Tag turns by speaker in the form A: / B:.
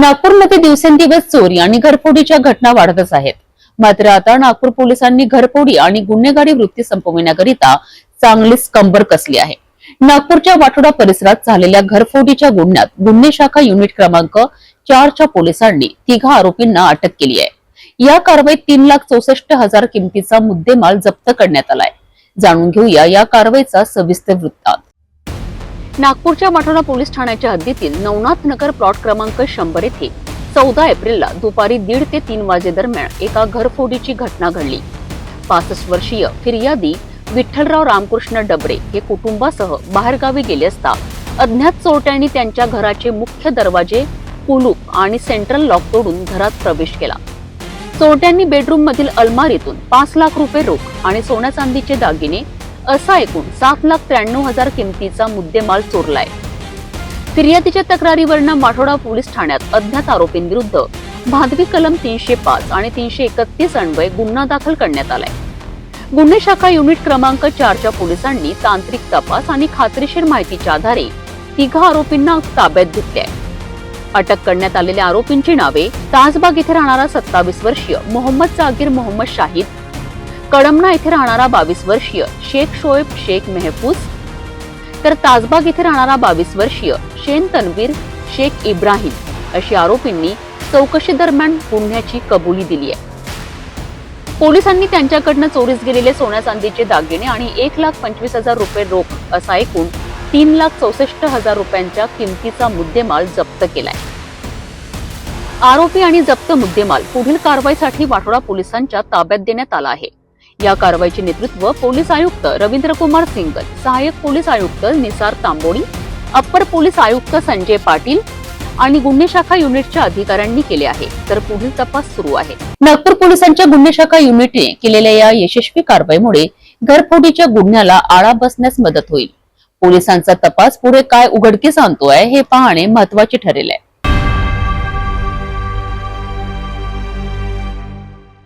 A: नागपूरमध्ये दिवसेंदिवस चोरी आणि घरफोडीच्या घटना वाढतच आहेत. मात्र आता नागपूर पोलिसांनी घरफोडी आणि गुन्हेगारी वृत्ती संपविण्याकरिता चांगलीच कंबर कसली आहे. नागपूरच्या वाठोडा परिसरात झालेल्या घरफोडीच्या गुन्ह्यात गुन्हे शाखा युनिट क्रमांक चारच्या पोलिसांनी तिघा आरोपींना अटक केली आहे. या कारवाईत तीन लाख चौसष्ट हजार किमतीचा मुद्देमाल जप्त करण्यात आलाय. जाणून घेऊया या कारवाईचा सविस्तर वृत्तांत. नागपूरच्या माठोडा पोलीस ठाण्याच्या हद्दीतील नवनाथ नगर प्लॉट क्रमांक शंभर येथे चौदा एप्रिलला दुपारी दीड ते तीन वाजेदरम्यान एका घरफोडीची घटना घडली. पासष्ट वर्षीय फिर्यादी विठ्ठलराव रामकृष्ण डबरे हे कुटुंबासह बाहेरगावी गेले असता अज्ञात चोरट्यांनी त्यांच्या घराचे मुख्य दरवाजे कुलूप आणि सेंट्रल लॉक तोडून घरात प्रवेश केला. चोरट्यांनी बेडरूम मधील अलमारीतून पाच लाख रुपये रोख आणि सोन्या चांदीचे दागिने असा एकूण सात लाख त्र्याण्णव हजार किमतीचा मुद्देमाल चोरलाय. फिर्यादीच्या तक्रारीवरनं माठोडा पोलीस ठाण्यात अज्ञात आरोपींविरुद्ध भादवी कलम तीनशे पाच आणि तीनशे एकतीस अन्वये गुन्हा दाखल करण्यात आलाय. गुन्हे शाखा युनिट क्रमांक चारच्या पोलिसांनी तांत्रिक तपास आणि खात्रीशीर माहितीच्या आधारे तिघा आरोपींना ताब्यात घेतले आहे अटक करण्यात आलेल्या आरोपींची नावे ताजबाग येथे राहणारा सत्तावीस वर्षीय मोहम्मद जागीर मोहम्मद शाहिद कडमना येथे राहणारा बावीस वर्षीय शेख शोएब शेख मेहफूज तर ताजबाग येथे राहणारा बावीस वर्षीय शेन तनवीर शेख इब्राहिम अशी आरोपींनी चौकशी दरम्यान गुन्ह्याची कबुली दिली आहे. पोलिसांनी त्यांच्याकडनं चोरीस गेलेले सोन्या चांदीचे दागिने आणि एक लाख पंचवीस हजार रुपये रोख असा एकूण तीन लाख चौसष्ट हजार रुपयांच्या किमतीचा मुद्देमाल जप्त केलाय. आरोपी आणि जप्त मुद्देमाल पुढील कारवाईसाठी वाटोळा पोलिसांच्या ताब्यात देण्यात आला आहे. या कारवाईचे नेतृत्व पोलीस आयुक्त रवींद्र कुमार सिंगल सहाय्यक पोलीस आयुक्त निसार तांबोडी अप्पर पोलीस आयुक्त संजय पाटील आणि गुन्हे शाखा युनिटच्या अधिकाऱ्यांनी केले आहे. तर पुढील तपास सुरू आहे. नागपूर पोलिसांच्या गुन्हे शाखा युनिटने केलेल्या या यशस्वी कारवाईमुळे घरफोडीच्या गुन्ह्याला आळा बसण्यास मदत होईल. पोलिसांचा तपास पुढे काय उघडकीस आणतोय हे पाहणे महत्त्वाचे ठरेल आहे.